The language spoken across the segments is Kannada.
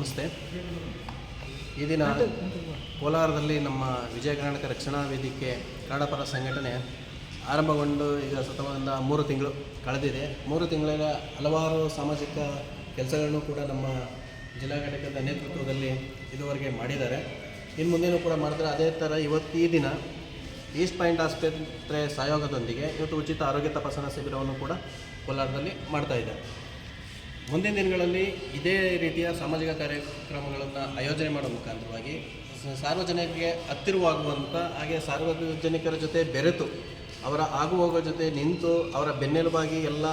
ನಮಸ್ತೆ. ಈ ದಿನ ಕೋಲಾರದಲ್ಲಿ ನಮ್ಮ ವಿಜಯ ಕರ್ನಾಟಕ ರಕ್ಷಣಾ ವೇದಿಕೆ ಕನ್ನಡಪರ ಸಂಘಟನೆ ಆರಂಭಗೊಂಡು ಈಗ ಸತತವಾದ ಮೂರು ತಿಂಗಳು ಕಳೆದಿದೆ. ಮೂರು ತಿಂಗಳ ಹಲವಾರು ಸಾಮಾಜಿಕ ಕೆಲಸಗಳನ್ನು ಕೂಡ ನಮ್ಮ ಜಿಲ್ಲಾ ಘಟಕದ ನೇತೃತ್ವದಲ್ಲಿ ಇದುವರೆಗೆ ಮಾಡಿದ್ದಾರೆ. ಇನ್ನು ಮುಂದೇನೂ ಕೂಡ ಮಾಡ್ತಾರೆ ಅದೇ ಥರ ಇವತ್ತು ಈ ದಿನ ಈಸ್ಟ್ ಪಾಯಿಂಟ್ ಆಸ್ಪತ್ರೆ ಸಹಯೋಗದೊಂದಿಗೆ ಇವತ್ತು ಉಚಿತ ಆರೋಗ್ಯ ತಪಾಸಣಾ ಶಿಬಿರವನ್ನು ಕೂಡ ಕೋಲಾರದಲ್ಲಿ ಮಾಡ್ತಾ ಇದ್ದಾರೆ. ಮುಂದಿನ ದಿನಗಳಲ್ಲಿ ಇದೇ ರೀತಿಯ ಸಾಮಾಜಿಕ ಕಾರ್ಯಕ್ರಮಗಳನ್ನು ಆಯೋಜನೆ ಮಾಡುವ ಮುಖಾಂತರವಾಗಿ ಸಾರ್ವಜನಿಕರಿಗೆ ಹತ್ತಿರವಾಗುವಂಥ ಹಾಗೆ ಸಾರ್ವಜನಿಕರ ಜೊತೆ ಬೆರೆತು ಅವರ ಆಗು ಹೋಗೋ ಜೊತೆ ನಿಂತು ಅವರ ಬೆನ್ನೆಲುಬಾಗಿ ಎಲ್ಲ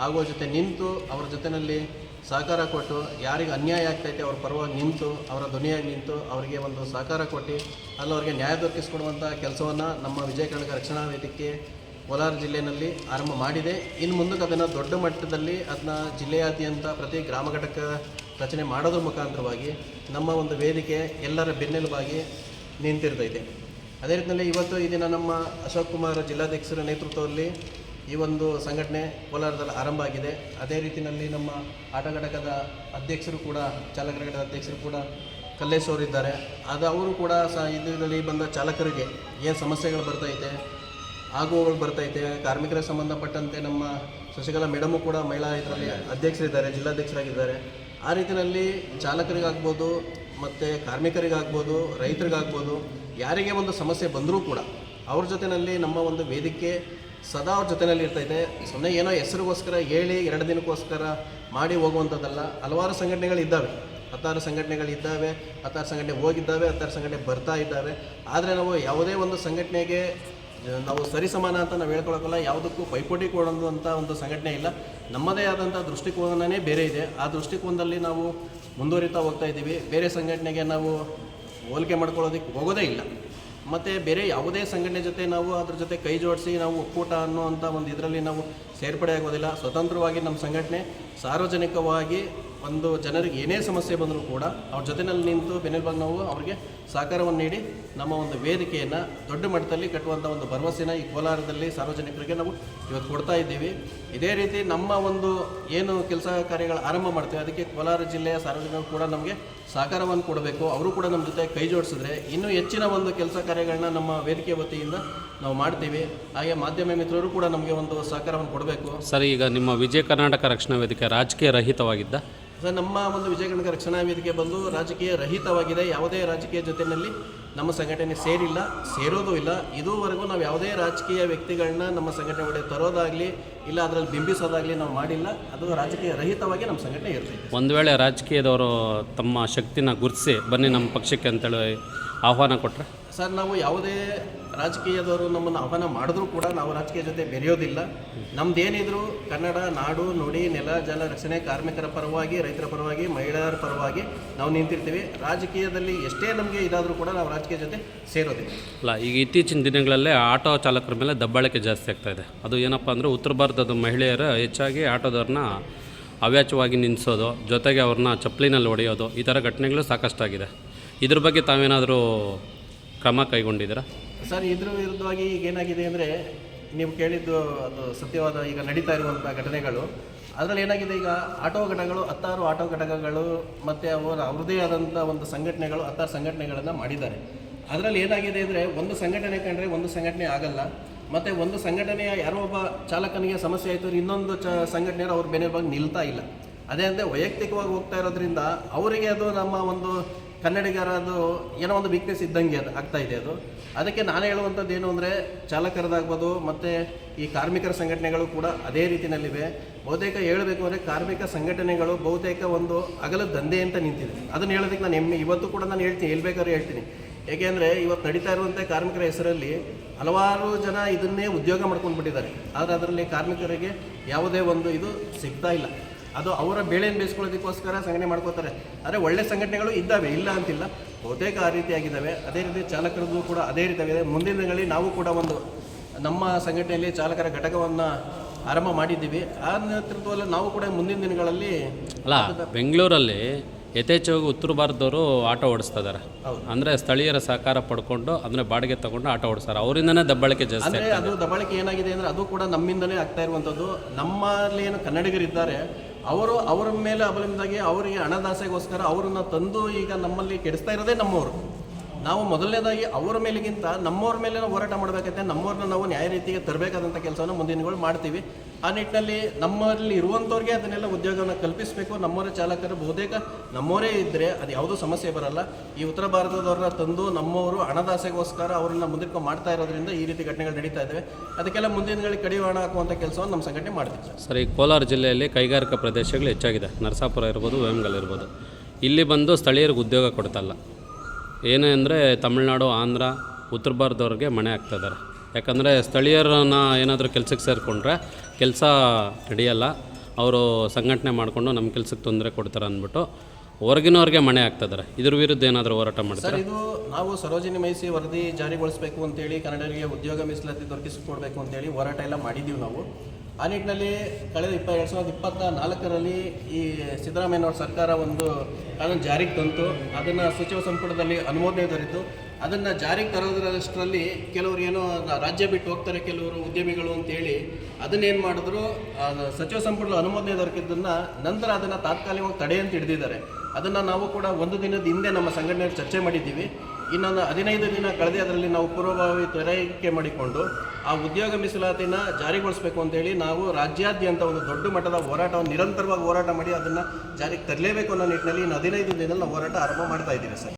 ಆಗುವ ಜೊತೆ ನಿಂತು ಅವರ ಜೊತೆಯಲ್ಲಿ ಸಹಕಾರ ಕೊಟ್ಟು ಯಾರಿಗೆ ಅನ್ಯಾಯ ಆಗ್ತೈತೆ ಅವ್ರ ಪರವಾಗಿ ನಿಂತು ಅವರ ಧ್ವನಿಯಾಗಿ ನಿಂತು ಅವರಿಗೆ ಒಂದು ಸಹಕಾರ ಕೊಟ್ಟು ಅಲ್ಲಿ ಅವರಿಗೆ ನ್ಯಾಯ ದೊರಕಿಸ್ಕೊಡುವಂಥ ಕೆಲಸವನ್ನು ನಮ್ಮ ವಿಜಯ ಕರ್ನಾಟಕ ರಕ್ಷಣಾ ವೇದಿಕೆ ಕೋಲಾರ ಜಿಲ್ಲೆಯಲ್ಲಿ ಆರಂಭ ಮಾಡಿದೆ. ಇನ್ನು ಮುಂದಕ್ಕೆ ಅದನ್ನು ದೊಡ್ಡ ಮಟ್ಟದಲ್ಲಿ ಅದನ್ನ ಜಿಲ್ಲೆಯಾದ್ಯಂತ ಪ್ರತಿ ಗ್ರಾಮ ಘಟಕ ರಚನೆ ಮಾಡೋದ್ರ ಮುಖಾಂತರವಾಗಿ ನಮ್ಮ ಒಂದು ವೇದಿಕೆ ಎಲ್ಲರ ಬೆನ್ನೆಲುಬಾಗಿ ನಿಂತಿರ್ತೈತೆ. ಅದೇ ರೀತಿಯಲ್ಲಿ ಇವತ್ತು ಈ ದಿನ ನಮ್ಮ ಅಶೋಕ್ ಕುಮಾರ್ ಜಿಲ್ಲಾಧ್ಯಕ್ಷರ ನೇತೃತ್ವದಲ್ಲಿ ಈ ಒಂದು ಸಂಘಟನೆ ಕೋಲಾರದಲ್ಲಿ ಆರಂಭ ಆಗಿದೆ. ಅದೇ ರೀತಿಯಲ್ಲಿ ನಮ್ಮ ಆಟ ಘಟಕದ ಅಧ್ಯಕ್ಷರು ಕೂಡ ಚಾಲಕರ ಘಟಕದ ಅಧ್ಯಕ್ಷರು ಕೂಡ ಕಲ್ಲೇಶ್ ಅವರಿದ್ದಾರೆ. ಅದು ಅವರು ಕೂಡ ಸಹ ಇದರಲ್ಲಿ ಬಂದ ಚಾಲಕರಿಗೆ ಏನು ಸಮಸ್ಯೆಗಳು ಬರ್ತೈತೆ ಆಗುವಗಳು ಬರ್ತೈತೆ ಕಾರ್ಮಿಕರ ಸಂಬಂಧಪಟ್ಟಂತೆ ನಮ್ಮ ಶಶಿಕಲಾ ಮೇಡಮು ಕೂಡ ಮಹಿಳಾ ಇದರಲ್ಲಿ ಅಧ್ಯಕ್ಷರಿದ್ದಾರೆ, ಜಿಲ್ಲಾಧ್ಯಕ್ಷರಾಗಿದ್ದಾರೆ. ಆ ರೀತಿಯಲ್ಲಿ ಚಾಲಕರಿಗಾಗ್ಬೋದು ಮತ್ತು ಕಾರ್ಮಿಕರಿಗಾಗ್ಬೋದು, ರೈತರಿಗಾಗ್ಬೋದು, ಯಾರಿಗೆ ಒಂದು ಸಮಸ್ಯೆ ಬಂದರೂ ಕೂಡ ಅವ್ರ ಜೊತೆಯಲ್ಲಿ ನಮ್ಮ ಒಂದು ವೇದಿಕೆ ಸದಾ ಅವ್ರ ಜೊತೆಯಲ್ಲಿ ಇರ್ತೈತೆ ಸುಮ್ಮನೆ ಏನೋ ಹೆಸರಿಗೋಸ್ಕರ ಹೇಳಿ ಎರಡು ದಿನಕ್ಕೋಸ್ಕರ ಮಾಡಿ ಹೋಗುವಂಥದ್ದಲ್ಲ. ಹಲವಾರು ಸಂಘಟನೆಗಳಿದ್ದಾವೆ ಹತ್ತಾರು ಸಂಘಟನೆಗಳಿದ್ದಾವೆ ಹತ್ತಾರು ಸಂಘಟನೆ ಹೋಗಿದ್ದಾವೆ, ಹತ್ತಾರು ಸಂಘಟನೆ ಬರ್ತಾ ಇದ್ದಾವೆ. ಆದರೆ ನಾವು ಯಾವುದೇ ಒಂದು ಸಂಘಟನೆಗೆ ನಾವು ಸರಿ ಸಮಾನ ಅಂತ ನಾವು ಹೇಳ್ಕೊಳಕ್ಕಲ್ಲ ಯಾವುದಕ್ಕೂ ಪೈಪೋಟಿ ಕೊಡುವಂಥ ಒಂದು ಸಂಘಟನೆ ಇಲ್ಲ. ನಮ್ಮದೇ ಆದಂಥ ದೃಷ್ಟಿಕೋನನೇ ಬೇರೆ ಇದೆ. ಆ ದೃಷ್ಟಿಕೋನದಲ್ಲಿ ನಾವು ಮುಂದುವರಿತಾ ಹೋಗ್ತಾ ಇದ್ದೀವಿ. ಬೇರೆ ಸಂಘಟನೆಗೆ ನಾವು ಹೋಲಿಕೆ ಮಾಡ್ಕೊಳ್ಳೋದಕ್ಕೆ ಹೋಗೋದೇ ಇಲ್ಲ. ಮತ್ತು ಬೇರೆ ಯಾವುದೇ ಸಂಘಟನೆ ಜೊತೆ ನಾವು ಅದ್ರ ಜೊತೆ ಕೈ ಜೋಡಿಸಿ ನಾವು ಒಕ್ಕೂಟ ಅನ್ನುವಂಥ ಒಂದು ಇದರಲ್ಲಿ ನಾವು ಸೇರ್ಪಡೆ ಆಗೋದಿಲ್ಲ. ಸ್ವತಂತ್ರವಾಗಿ ನಮ್ಮ ಸಂಘಟನೆ ಸಾರ್ವಜನಿಕವಾಗಿ ಒಂದು ಜನರಿಗೆ ಏನೇ ಸಮಸ್ಯೆ ಬಂದರೂ ಕೂಡ ಅವ್ರ ಜೊತೆಯಲ್ಲಿ ನಿಂತು ಬೆನ್ನೆಲುಬಾಗಿ ನಾವು ಅವ್ರಿಗೆ ಸಹಕಾರವನ್ನು ನೀಡಿ ನಮ್ಮ ಒಂದು ವೇದಿಕೆಯನ್ನು ದೊಡ್ಡ ಮಟ್ಟದಲ್ಲಿ ಕಟ್ಟುವಂಥ ಒಂದು ಭರವಸೆನ ಈ ಕೋಲಾರದಲ್ಲಿ ಸಾರ್ವಜನಿಕರಿಗೆ ನಾವು ಇವತ್ತು ಕೊಡ್ತಾ ಇದ್ದೀವಿ. ಇದೇ ರೀತಿ ನಮ್ಮ ಒಂದು ಏನು ಕೆಲಸ ಕಾರ್ಯಗಳು ಆರಂಭ ಮಾಡ್ತೇವೆ, ಅದಕ್ಕೆ ಕೋಲಾರ ಜಿಲ್ಲೆಯ ಸಾರ್ವಜನಿಕರು ಕೂಡ ನಮಗೆ ಸಹಕಾರವನ್ನು ಕೊಡಬೇಕು. ಅವರು ಕೂಡ ನಮ್ಮ ಜೊತೆ ಕೈ ಜೋಡಿಸಿದ್ರೆ ಇನ್ನೂ ಹೆಚ್ಚಿನ ಒಂದು ಕೆಲಸ ಕಾರ್ಯಗಳನ್ನ ನಮ್ಮ ವೇದಿಕೆ ವತಿಯಿಂದ ನಾವು ಮಾಡ್ತೀವಿ. ಹಾಗೆ ಮಾಧ್ಯಮ ಮಿತ್ರರು ಕೂಡ ನಮಗೆ ಒಂದು ಸಹಕಾರವನ್ನು ಕೊಡಬೇಕು. ಸರ್, ಈಗ ನಿಮ್ಮ ವಿಜಯ ಕರ್ನಾಟಕ ರಕ್ಷಣಾ ವೇದಿಕೆ ರಾಜಕೀಯ ರಹಿತವಾಗಿದ್ದ ನಮ್ಮ ಒಂದು ವಿಜಯ ಕರ್ನಾಟಕ ರಕ್ಷಣಾ ವೇದಿಕೆ ಬಂದು ರಾಜಕೀಯ ರಹಿತವಾಗಿದೆ. ಯಾವುದೇ ರಾಜಕೀಯ ಜೊತೆಯಲ್ಲಿ ನಮ್ಮ ಸಂಘಟನೆ ಸೇರಿಲ್ಲ, ಸೇರೋದು ಇಲ್ಲ. ಇದುವರೆಗೂ ನಾವು ಯಾವುದೇ ರಾಜಕೀಯ ವ್ಯಕ್ತಿಗಳನ್ನ ನಮ್ಮ ಸಂಘಟನೆ ಒಳಗೆ ತರೋದಾಗಲಿ, ಇಲ್ಲ ಅದರಲ್ಲಿ ಬಿಂಬಿಸೋದಾಗಲಿ ನಾವು ಮಾಡಿಲ್ಲ. ಅದು ರಾಜಕೀಯ ರಹಿತವಾಗಿ ನಮ್ಮ ಸಂಘಟನೆ ಇರ್ತೈತೆ ಒಂದು ವೇಳೆ ರಾಜಕೀಯದವರು ತಮ್ಮ ಶಕ್ತಿನ ಗುರುತಿಸಿ, ಬನ್ನಿ ನಮ್ಮ ಪಕ್ಷಕ್ಕೆ ಅಂತೇಳಿ ಆಹ್ವಾನ ಕೊಟ್ಟರೆ ಸರ್ ನಾವು ಯಾವುದೇ ರಾಜಕೀಯದವರು ನಮ್ಮನ್ನು ಆಹ್ವಾನ ಮಾಡಿದ್ರೂ ಕೂಡ ನಾವು ರಾಜಕೀಯ ಜೊತೆ ಬೆರೆಯೋದಿಲ್ಲ. ನಮ್ದೇನಿದ್ರು ಕನ್ನಡ ನಾಡು ನುಡಿ ನೆಲ ಜಲ ರಕ್ಷಣೆ ಕಾರ್ಮಿಕರ ಪರವಾಗಿ ರೈತರ ಪರವಾಗಿ ಮಹಿಳೆಯರ ಪರವಾಗಿ ನಾವು ನಿಂತಿರ್ತೀವಿ. ರಾಜಕೀಯದಲ್ಲಿ ಎಷ್ಟೇ ನಮಗೆ ಇದಾದರೂ ಕೂಡ ನಾವು ರಾಜಕೀಯ ಜೊತೆ ಸೇರೋದಿಲ್ಲ. ಅಲ್ಲ ಈಗ ಇತ್ತೀಚಿನ ದಿನಗಳಲ್ಲೇ ಆಟೋ ಚಾಲಕರ ಮೇಲೆ ದಬ್ಬಾಳಿಕೆ ಜಾಸ್ತಿ ಆಗ್ತಾ ಇದೆ. ಅದು ಏನಪ್ಪ ಅಂದರೆ ಉತ್ತರ ಭಾರತದ ಮಹಿಳೆಯರು ಹೆಚ್ಚಾಗಿ ಆಟೋದವ್ರನ್ನ ಅವ್ಯಾಚವಾಗಿ ನಿಲ್ಲಿಸೋದು ಜೊತೆಗೆ ಅವ್ರನ್ನ ಚಪ್ಪಲಿನಲ್ಲಿ ಹೊಡೆಯೋದು ಈ ಥರ ಘಟನೆಗಳು ಸಾಕಷ್ಟಾಗಿದೆ. ಇದ್ರ ಬಗ್ಗೆ ತಾವೇನಾದರೂ ಕ್ರಮ ಕೈಗೊಂಡಿದ್ದೀರಾ? ಸರ್, ಇದ್ರ ವಿರುದ್ಧವಾಗಿ ಈಗ ಏನಾಗಿದೆ ಅಂದರೆ ನೀವು ಕೇಳಿದ್ದು ಅದು ಸತ್ಯವಾದ ಈಗ ನಡೀತಾ ಇರುವಂಥ ಘಟನೆಗಳು. ಅದರಲ್ಲಿ ಏನಾಗಿದೆ ಈಗ ಆಟೋ ಘಟಕಗಳು ಹತ್ತಾರು ಆಟೋ ಘಟಕಗಳು ಮತ್ತು ಅವರ ಅವ್ರದ್ದೇ ಆದಂಥ ಒಂದು ಸಂಘಟನೆಗಳು, ಹತ್ತಾರು ಸಂಘಟನೆಗಳನ್ನು ಮಾಡಿದ್ದಾರೆ. ಅದರಲ್ಲಿ ಏನಾಗಿದೆ ಅಂದರೆ ಒಂದು ಸಂಘಟನೆ ಕಂಡ್ರೆ ಒಂದು ಸಂಘಟನೆ ಆಗಲ್ಲ. ಮತ್ತು ಒಂದು ಸಂಘಟನೆಯ ಯಾರೋ ಒಬ್ಬ ಚಾಲಕನಿಗೆ ಸಮಸ್ಯೆ ಆಯಿತು ಇನ್ನೊಂದು ಚ ಸಂಘಟನೆಯವರು ಅವ್ರ ಬೆನ್ನೆಲುಬಾಗಿ ನಿಲ್ತಾ ಇಲ್ಲ. ಅದೇ ಅಂದರೆ ವೈಯಕ್ತಿಕವಾಗಿ ಹೋಗ್ತಾ ಇರೋದ್ರಿಂದ ಅವರಿಗೆ ಅದು ನಮ್ಮ ಒಂದು ಕನ್ನಡಿಗರ ಅದು ಏನೋ ಒಂದು ವೀಕ್ನೆಸ್ ಇದ್ದಂಗೆ ಅದು ಆಗ್ತಾ ಇದೆ ಅದು. ಅದಕ್ಕೆ ನಾನು ಹೇಳುವಂಥದ್ದು ಏನು ಅಂದರೆ ಚಾಲಕರದಾಗ್ಬೋದು ಮತ್ತು ಈ ಕಾರ್ಮಿಕರ ಸಂಘಟನೆಗಳು ಕೂಡ ಅದೇ ರೀತಿಯಲ್ಲಿವೆ. ಬಹುತೇಕ ಹೇಳಬೇಕು ಅಂದರೆ ಕಾರ್ಮಿಕ ಸಂಘಟನೆಗಳು ಬಹುತೇಕ ಒಂದು ಅಗಲ ದಂಧೆ ಅಂತ ನಿಂತಿದೆ. ಅದನ್ನು ಹೇಳೋದಕ್ಕೆ ನಾನು ಹೆಮ್ಮೆ. ಇವತ್ತು ಕೂಡ ನಾನು ಹೇಳ್ತೀನಿ, ಹೇಳ್ಬೇಕಾದ್ರೆ ಹೇಳ್ತೀನಿ. ಏಕೆಂದರೆ ಇವತ್ತು ನಡೀತಾ ಇರುವಂಥ ಕಾರ್ಮಿಕರ ಹೆಸರಲ್ಲಿ ಹಲವಾರು ಜನ ಇದನ್ನೇ ಉದ್ಯೋಗ ಮಾಡ್ಕೊಂಡು ಬಿಟ್ಟಿದ್ದಾರೆ ಆದರೆ ಅದರಲ್ಲಿ ಕಾರ್ಮಿಕರಿಗೆ ಯಾವುದೇ ಒಂದು ಇದು ಸಿಗ್ತಾ ಇಲ್ಲ. ಅದು ಅವರ ಬೇಳೆಯನ್ನು ಬೇಯಿಸ್ಕೊಳ್ಳೋದಕ್ಕೋಸ್ಕರ ಸಂಘಟನೆ ಮಾಡ್ಕೋತಾರೆ ಆದರೆ ಒಳ್ಳೆ ಸಂಘಟನೆಗಳು ಇದ್ದಾವೆ ಇಲ್ಲ ಅಂತಿಲ್ಲ. ಬಹುತೇಕ ಆ ರೀತಿಯಾಗಿದ್ದಾವೆ ಅದೇ ರೀತಿ ಚಾಲಕರದ್ದು ಕೂಡ ಅದೇ ರೀತಿಯಾಗಿದೆ ಮುಂದಿನ ದಿನಗಳಲ್ಲಿ ನಾವು ಕೂಡ ಒಂದು ನಮ್ಮ ಸಂಘಟನೆಯಲ್ಲಿ ಚಾಲಕರ ಘಟಕವನ್ನು ಆರಂಭ ಮಾಡಿದ್ದೀವಿ. ಆ ನೇತೃತ್ವದಲ್ಲಿ ನಾವು ಕೂಡ ಮುಂದಿನ ದಿನಗಳಲ್ಲಿ ಅಲ್ಲ ಬೆಂಗಳೂರಲ್ಲಿ ಯಥೇಚ್ಛವಾಗಿ ಉತ್ತರ ಭಾರತದವರು ಆಟೋ ಓಡಿಸ್ತಾ ಇದ್ದಾರೆ ಅಂದ್ರೆ ಸ್ಥಳೀಯರ ಸಹಕಾರ ಪಡ್ಕೊಂಡು ಅಂದರೆ ಬಾಡಿಗೆ ತಗೊಂಡು ಆಟೋ ಓಡಿಸ್ತಾರೆ. ಅವರಿಂದನೇ ದಬ್ಬಾಳಿಕೆ ಜಾಸ್ತಿ ಅಂದರೆ ಅದು ದಬ್ಬಾಳಿಕೆ ಏನಾಗಿದೆ ಅಂದರೆ ಅದು ಕೂಡ ನಮ್ಮಿಂದಲೇ ಆಗ್ತಾ ಇರುವಂಥದ್ದು. ನಮ್ಮಲ್ಲಿ ಏನು ಕನ್ನಡಿಗರಿದ್ದಾರೆ ಅವರು ಅವರ ಮೇಲೆ ಅವಲಂಬಿತಾಗಿ ಅವರಿಗೆ ಹಣದಾಸೆಗೋಸ್ಕರ ಅವರನ್ನ ತಂದು ಈಗ ನಮ್ಮಲ್ಲಿ ಕೆಡಿಸ್ತಾ ಇರೋದೇ ನಮ್ಮವರು. ನಾವು ಮೊದಲನೇದಾಗಿ ಅವರ ಮೇಲೆಗಿಂತ ನಮ್ಮವ್ರ ಮೇಲೆ ಹೋರಾಟ ಮಾಡಬೇಕಂತೆ, ನಮ್ಮವ್ರನ್ನ ನಾವು ನ್ಯಾಯ ರೀತಿಗೆ ತರಬೇಕಾದಂಥ ಕೆಲಸವನ್ನು ಮುಂದಿನಗಳು ದಿನಗಳು ಮಾಡ್ತೀವಿ. ಆ ನಿಟ್ಟಿನಲ್ಲಿ ನಮ್ಮಲ್ಲಿ ಇರುವಂಥವ್ರಿಗೆ ಅದನ್ನೆಲ್ಲ ಉದ್ಯೋಗವನ್ನು ಕಲ್ಪಿಸಬೇಕು. ನಮ್ಮವರ ಚಾಲಕರು ಬಹುತೇಕ ನಮ್ಮವರೇ ಇದ್ದರೆ ಅದು ಯಾವುದೂ ಸಮಸ್ಯೆ ಬರಲ್ಲ. ಈ ಉತ್ತರ ಭಾರತದವ್ರನ್ನ ತಂದು ನಮ್ಮವರು ಹಣದಾಸೆಗೋಸ್ಕರ ಅವರನ್ನ ಮುಂದಕ್ಕೆ ಮಾಡ್ತಾ ಇರೋದ್ರಿಂದ ಈ ರೀತಿ ಘಟನೆಗಳು ನಡೀತಾ ಇದ್ದಾವೆ ಅದಕ್ಕೆಲ್ಲ ಮುಂದಿನಗಳಿಗೆ ದಿನಗಳಿಗೆ ಕಡಿವಾಣ ಹಾಕುವಂಥ ಕೆಲಸವನ್ನು ನಮ್ಮ ಸಂಘಟನೆ ಮಾಡ್ತೀವಿ ಸರ್ ಸರ್, ಈ ಕೋಲಾರ ಜಿಲ್ಲೆಯಲ್ಲಿ ಕೈಗಾರಿಕಾ ಪ್ರದೇಶಗಳು ಹೆಚ್ಚಾಗಿದೆ. ನರಸಾಪುರ ಇರ್ಬೋದು, ವೇಮಗಲ್ ಇರ್ಬೋದು. ಇಲ್ಲಿ ಬಂದು ಸ್ಥಳೀಯರಿಗೆ ಉದ್ಯೋಗ ಕೊಡ್ತಲ್ಲ. ಏನೇ ಅಂದರೆ ತಮಿಳ್ನಾಡು, ಆಂಧ್ರ, ಉತ್ತರ ಭಾರತದವ್ರಿಗೆ ಮನೆ ಆಗ್ತಾಯಿದ್ದಾರೆ ಯಾಕಂದರೆ ಸ್ಥಳೀಯರನ್ನ ಏನಾದರೂ ಕೆಲಸಕ್ಕೆ ಸೇರಿಕೊಂಡ್ರೆ ಕೆಲಸ ನಡೆಯಲ್ಲ, ಅವರು ಸಂಘಟನೆ ಮಾಡಿಕೊಂಡು ನಮ್ಮ ಕೆಲಸಕ್ಕೆ ತೊಂದರೆ ಕೊಡ್ತಾರೆ ಅಂದ್ಬಿಟ್ಟು ಹೊರಗಿನವ್ರಿಗೆ ಮನೆ ಹಾಕ್ತಿದ್ದಾರೆ ಇದ್ರ. ವಿರುದ್ಧ ಏನಾದರೂ ಹೋರಾಟ ಮಾಡ್ತಾರೆ ಇದು ನಾವು ಸರೋಜಿನಿ ಮೈಸಿ ವರದಿ ಜಾರಿಗೊಳಿಸಬೇಕು ಅಂತೇಳಿ ಕನ್ನಡಿಗರಿಗೆ ಉದ್ಯೋಗ ಮೀಸಲಾತಿ ದೊರಕಿಸಿಕೊಡ್ಬೇಕು ಅಂತೇಳಿ ಹೋರಾಟ ಎಲ್ಲ ಮಾಡಿದ್ದೀವಿ ನಾವು. ಆ ನಿಟ್ಟಿನಲ್ಲಿ ಕಳೆದ ಇಪ್ಪ ಎರಡು ಸಾವಿರದ ಇಪ್ಪತ್ತ ನಾಲ್ಕರಲ್ಲಿ ಈ ಸಿದ್ದರಾಮಯ್ಯನವ್ರ ಸರ್ಕಾರ ಒಂದು ಕಾನೂನು ಜಾರಿಗೆ ತಂತು. ಅದನ್ನು ಸಚಿವ ಸಂಪುಟದಲ್ಲಿ ಅನುಮೋದನೆ ದೊರೆತು. ಅದನ್ನು ಜಾರಿಗೆ ತರೋದ್ರಷ್ಟರಲ್ಲಿ ಕೆಲವರು ಏನೋ ರಾಜ್ಯ ಬಿಟ್ಟು ಹೋಗ್ತಾರೆ ಕೆಲವರು ಉದ್ಯಮಿಗಳು ಅಂತೇಳಿ ಅದನ್ನೇನು ಮಾಡಿದ್ರು ಸಚಿವ ಸಂಪುಟದ ಅನುಮೋದನೆ ದೊರಕಿದ್ದನ್ನು ನಂತರ ಅದನ್ನು ತಾತ್ಕಾಲಿಕವಾಗಿ ತಡೆ ಅಂತ ಹಿಡಿದಿದ್ದಾರೆ. ಅದನ್ನು ನಾವು ಕೂಡ ಒಂದು ದಿನದ ಹಿಂದೆ ನಮ್ಮ ಸಂಘಟನೆಯಲ್ಲಿ ಚರ್ಚೆ ಮಾಡಿದ್ದೀವಿ. ಇನ್ನೊಂದು ಹದಿನೈದು ದಿನ ಕಳೆದೇ ಅದರಲ್ಲಿ ನಾವು ಪೂರ್ವಭಾವಿ ತೆರೈಕೆ ಮಾಡಿಕೊಂಡು ಆ ಉದ್ಯೋಗ ಮೀಸಲಾತಿನ ಜಾರಿಗೊಳಿಸಬೇಕು ಅಂತೇಳಿ ನಾವು ರಾಜ್ಯಾದ್ಯಂತ ಒಂದು ದೊಡ್ಡ ಮಟ್ಟದ ಹೋರಾಟವನ್ನು ನಿರಂತರವಾಗಿ ಹೋರಾಟ ಮಾಡಿ ಅದನ್ನು ಜಾರಿಗೆ ತರಲೇಬೇಕು ಅನ್ನೋ ನಿಟ್ಟಿನಲ್ಲಿ ಇನ್ನು ಹದಿನೈದು ದಿನದಲ್ಲಿ ನಾವು ಹೋರಾಟ ಆರಂಭ ಮಾಡ್ತಾ ಇದ್ದೀವಿ ಸರ್.